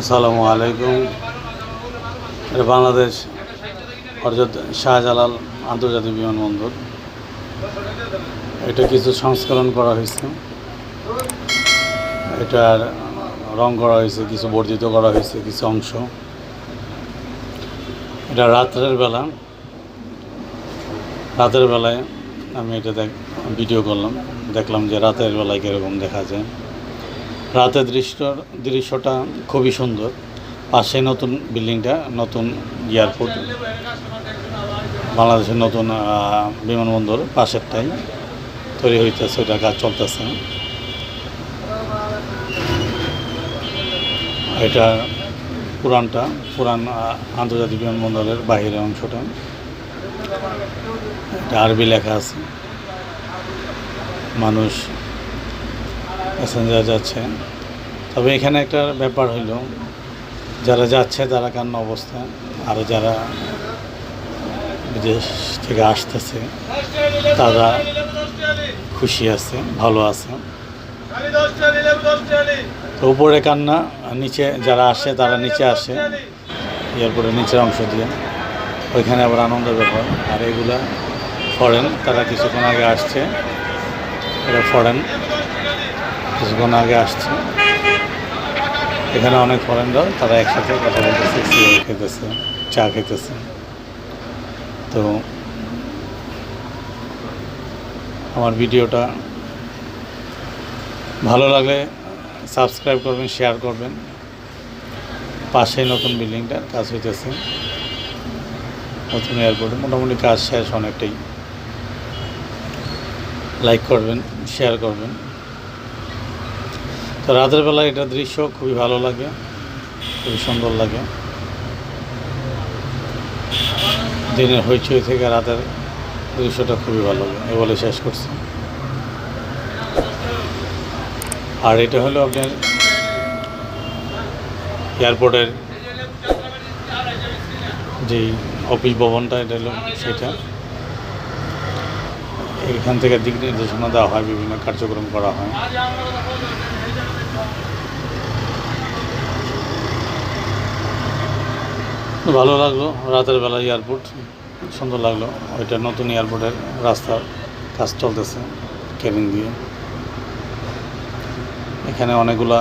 আসসালামু আলাইকুম। বাংলাদেশ হরজত শাহজালাল আন্তর্জাতিক বিমানবন্দর। এটা কিছু সংস্করণ করা হয়েছে। এটার রং করা হয়েছে, কিছু বর্ধিত করা হয়েছে, কিছু অংশ। এটা রাত্রের বেলা। রাতের বেলায় আমি এটা দেখ ভিডিও করলাম। দেখলাম যে রাতের বেলায় কীরকম দেখা যায়। রাতের দৃশ্য, দৃশ্যটা খুবই সুন্দর। পাশে নতুন বিল্ডিংটা, নতুন এয়ারপোর্ট। বাংলাদেশের নতুন বিমানবন্দর পাশেরটাই তৈরি হইতেছে ওইটা কাজ চলতেছে। এটা পুরানটা, পুরান আন্তর্জাতিক বিমানবন্দরের বাহিরের অংশটা। এটা আরবি লেখা আছে। মানুষ প্যাসেঞ্জার যাচ্ছে। তবে এখানে একটা ব্যাপার হইল, যারা যাচ্ছে তারা কান্না অবস্থা? আর যারা বিদেশ থেকে আসতেছে, তারা খুশি আছে, ভালো আছে। তো উপরে কান্না নিচে যারা আসে তারা নিচে আসে। এরপরে নিচের অংশ দিয়ে। ওইখানে আবার আনন্দের ব্যাপার। আর এগুলা ফরেন তারা কিছুক্ষণ আগে আসছে। এটা ফরেন কিছুক্ষণ আগে আসছে। এখানে অনেক ফরেনরা তারা একসাথে কথা বলতেছে, সিগারেট খেতেছে চা খেতেছে তো আমার ভিডিওটা ভালো লাগলে সাবস্ক্রাইব করবেন শেয়ার করবেন। পাশে নতুন বিল্ডিংটা, কাজ হইতেছে। নতুন এয়ারপোর্টে মোটামুটি কাজ শেষ অনেকটাই। লাইক করবেন শেয়ার করবেন। তো রাতের বেলা এটা দৃশ্য খুবই ভালো লাগে, খুবই সুন্দর লাগে। দিনের হইচই থেকে রাতের দৃশ্যটা খুবই ভালো লাগে, এ বলে শেষ করছি। আর এটা হলো আপনার এয়ারপোর্টের যেই অফিস ভবনটা, এটা হলো সেটা। এখান থেকে দিক নির্দেশনা দেওয়া হয়, বিভিন্ন কার্যক্রম করা হয়। ভালো লাগল রাতের বেলা এয়ারপোর্ট। সুন্দর লাগল। ওইটা নতুন এয়ারপোর্টের রাস্তার কাজ চলতেছে কেবিন দিয়ে। এখানে অনেকগুলা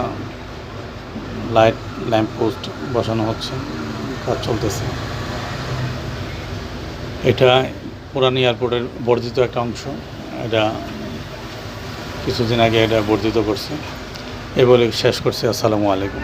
লাইট ল্যাম্প পোস্ট বসানো হচ্ছে, কাজ চলতেছে। এটা পুরান এয়ারপোর্টের বর্ধিত একটা অংশ। এটা কিছুদিন আগে এটা বর্ধিত করছে। এ বলে শেষ করছি। আসসালামু আলাইকুম।